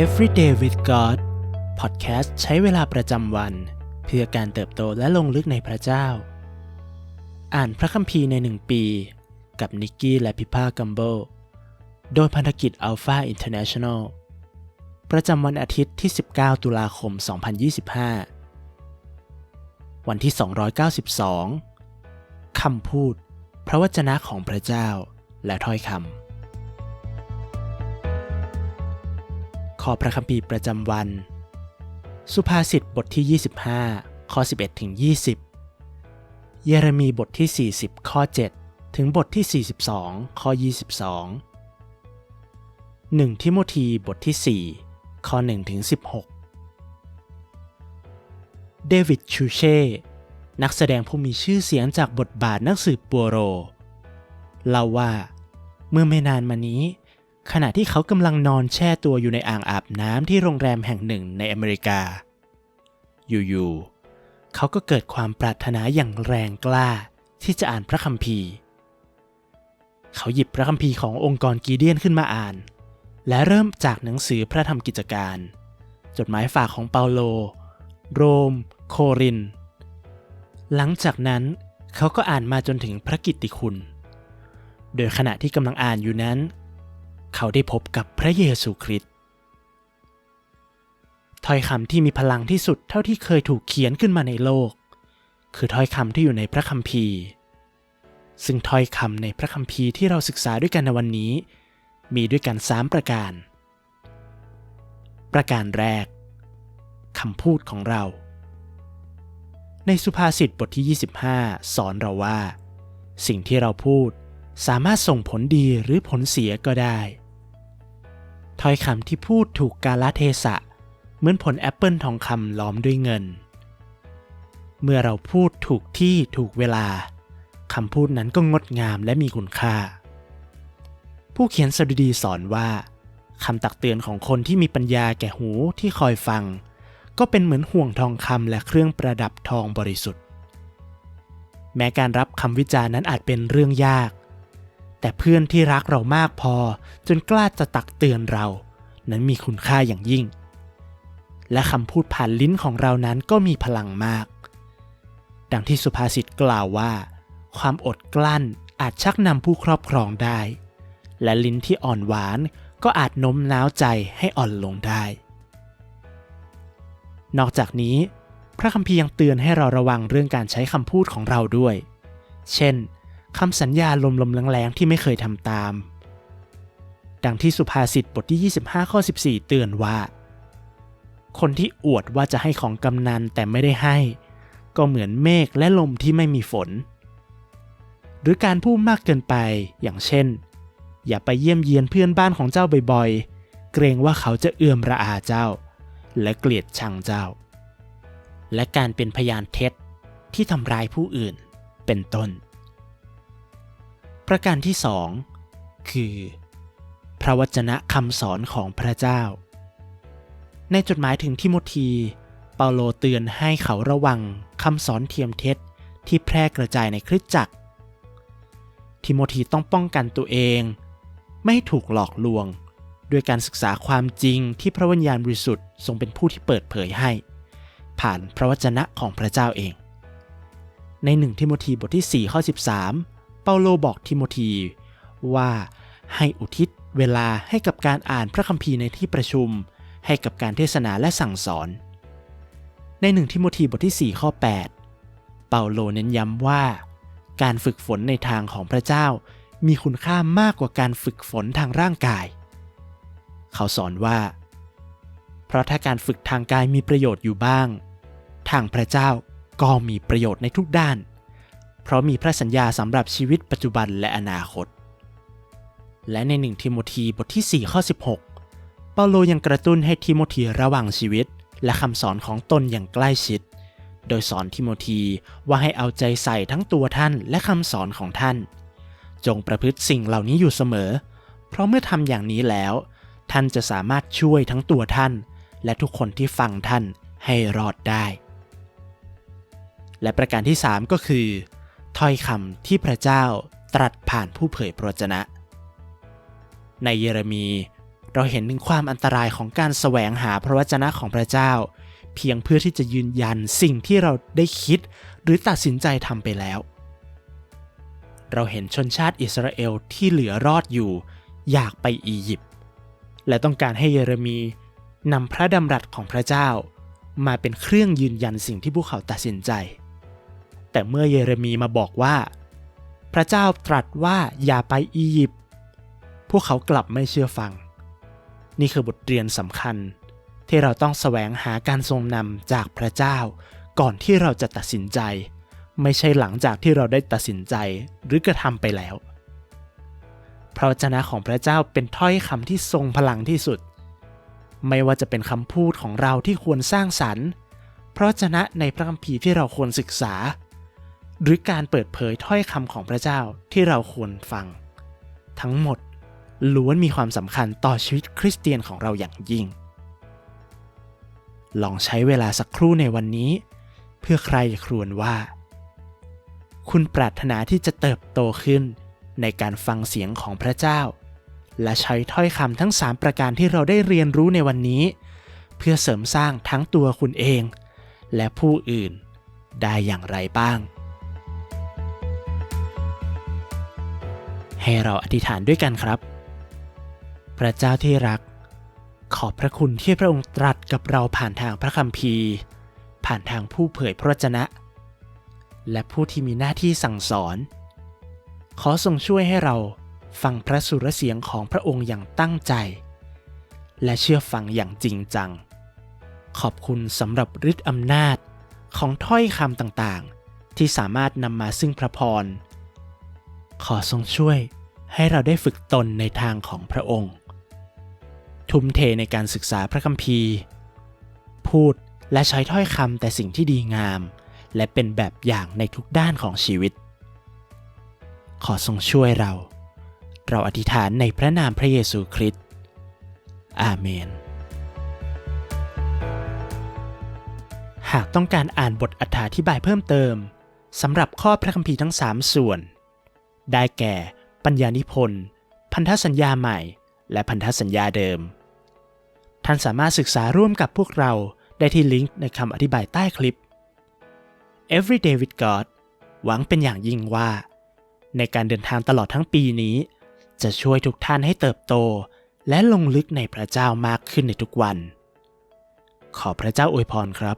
Everyday with God พอดแคสต์ใช้เวลาประจำวัน เพื่อการเติบโตและลงลึกในพระเจ้า อ่านพระคัมภีร์ในหนึ่งปี กับนิกกี้และพิพากัมโบ โดยพันธกิจ Alpha International ประจำวันอาทิตย์ที่ 19 ตุลาคม 2025 วันที่ 292 คำพูด พระวจนะของพระเจ้า และถ้อยคำ ขอพระคัมภีร์ประจำวัน สุภาษิตบทที่ 25 ข้อ 11 ถึง 20 เยเรมีบทที่ 40 ข้อ 7 ถึงบทที่ 42 ข้อ 22 1ทิโมธีบทที่ 4 ข้อ 1 ถึง 16 เดวิดชูเช่ นักแสดงผู้มีชื่อเสียงจากบทบาทนักสืบปัวโร เล่าว่า เมื่อไม่นานมานี้ ขณะที่เขากำลังนอนแช่ตัวอยู่ในอ่างอาบน้ำที่โรงแรมแห่งหนึ่งในอเมริกา อยู่ๆ เขาก็เกิดความปรารถนาอย่างแรงกล้าที่จะอ่านพระคัมภีร์ เขาหยิบพระคัมภีร์ขององค์กรกีเดียนขึ้นมาอ่าน และเริ่มจากหนังสือพระธรรมกิจการ จดหมายฝากของเปาโล โรม โคริน หลังจากนั้นเขาก็อ่านมาจนถึงพระกิตติคุณ โดยขณะที่กำลังอ่านอยู่นั้น เขาได้พบกับพระเยซูคริสต์ถ้อยคำที่มีพลังที่สุดเท่าที่เคยถูกเขียนขึ้นมาในโลก คือถ้อยคำที่อยู่ในพระคัมภีร์ ซึ่งถ้อยคำในพระคัมภีร์ที่เราศึกษาด้วยกันในวันนี้ มีด้วยกัน 3 ประการ ประการแรกคำพูดของเรา ในสุภาษิตบทที่ 25 สอนเราว่า สิ่งที่เราพูดสามารถส่งผลดีหรือผลเสียก็ได้ ถ้อยคำที่พูดถูกกาลเทศะ เหมือนผลแอปเปิลทองคำล้อมด้วยเงิน เมื่อเราพูดถูกที่ถูกเวลาคำพูดนั้นก็งดงามและมีคุณค่า ผู้เขียนสดุดีสอนว่าคำตักเตือนของคนที่มีปัญญาแก่หูที่คอยฟัง ก็เป็นเหมือนห่วงทองคำและเครื่องประดับทองบริสุทธิ์ แม้การรับคำวิจารณ์นั้นอาจเป็นเรื่องยาก แต่เพื่อนที่รักเรามากพอ จนกล้าจะตักเตือนเรา นั้นมีคุณค่าอย่างยิ่ง และคำพูดผ่านลิ้นของเรานั้นก็มีพลังมาก ดังที่สุภาษิตกล่าวว่า ความอดกลั้นอาจชักนำผู้ครอบครองได้ และลิ้นที่อ่อนหวานก็อาจโน้มน้าวใจให้อ่อนลงได้ นอกจากนี้ พระคัมภีร์ยังเตือนให้เราระวังเรื่องการใช้คำพูดของเราด้วย เช่น คำสัญญาลมๆแรงๆที่ไม่เคยทำตาม ดังที่สุภาษิตบทที่ 25 ข้อ 14 เตือนว่า คนที่อวดว่าจะให้ของกำนันแต่ไม่ได้ให้ ก็เหมือนเมฆและลมที่ไม่มีฝน หรือการพูดมากเกินไปอย่างเช่น อย่าไปเยี่ยมเยียนเพื่อนบ้านของเจ้าบ่อยๆ เกรงว่าเขาจะเอื่อมระอาเจ้า และเกลียดชังเจ้า และการเป็นพยานเท็จที่ทำร้ายผู้อื่นเป็นต้น ประการที่สองคือ พระวจนะคำสอนของพระเจ้า ในจดหมายถึงทิโมธีเปาโลเตือนให้เขาระวังคำสอนเทียมเท็จที่แพร่กระจายในคริสตจักร ทิโมธีต้องป้องกันตัวเอง ไม่ให้ถูกหลอกลวง ด้วยการศึกษาความจริงที่พระวิญญาณบริสุทธิ์ทรงเป็นผู้ที่เปิดเผยให้ ผ่านพระวจนะของพระเจ้าเอง ในหนึ่งทิโมธีบทที่ 4 ข้อ 13 เปาโลบอกทิโมธีว่าให้อุทิศเวลาให้กับการอ่านพระคัมภีร์ในที่ประชุม ให้กับการเทศนาและสั่งสอน ในหนึ่งทิโมธีบทที่ 4 ข้อ 8 เปาโลเน้นย้ำว่า การฝึกฝนในทางของพระเจ้า มีคุณค่ามากกว่าการฝึกฝนทางร่างกาย เขาสอนว่า เพราะถ้าการฝึกทางกายมีประโยชน์อยู่บ้าง ทางพระเจ้าก็มีประโยชน์ในทุกด้าน เพราะมีพระสัญญาสำหรับชีวิตปัจจุบันและอนาคต และในหนึ่งทิโมธีบทที่ 4 ข้อ 16 เปาโลยังกระตุ้นให้ทิโมธีระวังชีวิต และคำสอนของตนอย่างใกล้ชิด โดยสอนทิโมธีว่าให้เอาใจใส่ทั้งตัวท่านและคำสอนของท่าน จงประพฤติสิ่งเหล่านี้อยู่เสมอ เพราะเมื่อทำอย่างนี้แล้ว ท่านจะสามารถช่วยทั้งตัวท่าน และทุกคนที่ฟังท่านให้รอดได้ และประการที่ 3 ก็คือ ถ้อยคำที่พระเจ้าตรัสผ่านผู้เผยพระวจนะ ในเยเรมีเราเห็นถึงความอันตรายของการแสวงหาพระวจนะของพระเจ้า เพียงเพื่อที่จะยืนยันสิ่งที่เราได้คิด หรือตัดสินใจทำไปแล้ว เราเห็นชนชาติอิสราเอลที่เหลือรอดอยู่ อยากไปอียิปต์และต้องการให้เยเรมีนำพระดำรัสของพระเจ้า มาเป็นเครื่องยืนยันสิ่งที่พวกเขาตัดสินใจ แต่เมื่อเยเรมีมาบอกว่า พระเจ้าตรัสว่าอย่าไปอียิปต์พวกเขากลับไม่เชื่อฟัง นี่คือบทเรียนสำคัญ ที่เราต้องแสวงหาการทรงนำจากพระเจ้า ก่อนที่เราจะตัดสินใจ ไม่ใช่หลังจากที่เราได้ตัดสินใจหรือกระทำไปแล้ว พระวจนะของพระเจ้าเป็นถ้อยคำที่ทรงพลังที่สุด ไม่ว่าจะเป็นคำพูดของเราที่ควรสร้างสรรค์พระวจนะในพระคัมภีร์ที่เราควรศึกษา หรือการเปิดเผยถ้อยคำของพระเจ้าที่เราควรฟัง ทั้งหมดล้วนมีความสำคัญต่อชีวิตคริสเตียนของเราอย่างยิ่ง ลองใช้เวลาสักครู่ในวันนี้ เพื่อใครครวญว่า คุณปรารถนาที่จะเติบโตขึ้นในการฟังเสียงของพระเจ้า และใช้ถ้อยคำทั้ง 3 ประการที่เราได้เรียนรู้ในวันนี้ เพื่อเสริมสร้างทั้งตัวคุณเอง และผู้อื่นได้อย่างไรบ้าง ให้เราอธิษฐานด้วยกันครับ พระเจ้าที่รัก ขอบพระคุณที่พระองค์ตรัสกับเราผ่านทางพระคัมภีร์ ผ่านทางผู้เผยพระวจนะ และผู้ที่มีหน้าที่สั่งสอน ขอทรงช่วยให้เราฟังพระสุรเสียงของพระองค์อย่างตั้งใจ และเชื่อฟังอย่างจริงจัง ขอบคุณสำหรับฤทธิ์อำนาจของถ้อยคำต่างๆ ที่สามารถนำมาซึ่งพระพร ขอทรงช่วยให้เราได้ฝึกตนในทางของพระองค์ ทุ่มเทในการศึกษาพระคัมภีร์ พูดและใช้ถ้อยคำแต่สิ่งที่ดีงาม และเป็นแบบอย่างในทุกด้านของชีวิต ขอทรงช่วยเรา เราอธิษฐานในพระนามพระเยซูคริสต์อาเมน หากต้องการอ่านบทอธิบายเพิ่มเติมสำหรับข้อพระคัมภีร์ทั้ง 3 ส่วน ได้แก่ ปัญญานิพนธ์ พันธสัญญาใหม่ และพันธสัญญาเดิม ท่านสามารถศึกษาร่วมกับพวกเราได้ที่ลิงก์ในคำอธิบายใต้คลิป Everyday with God หวังเป็นอย่างยิ่งว่า ในการเดินทางตลอดทั้งปีนี้ จะช่วยทุกท่านให้เติบโต และลงลึกในพระเจ้ามากขึ้นในทุกวัน ขอพระเจ้าอวยพรครับ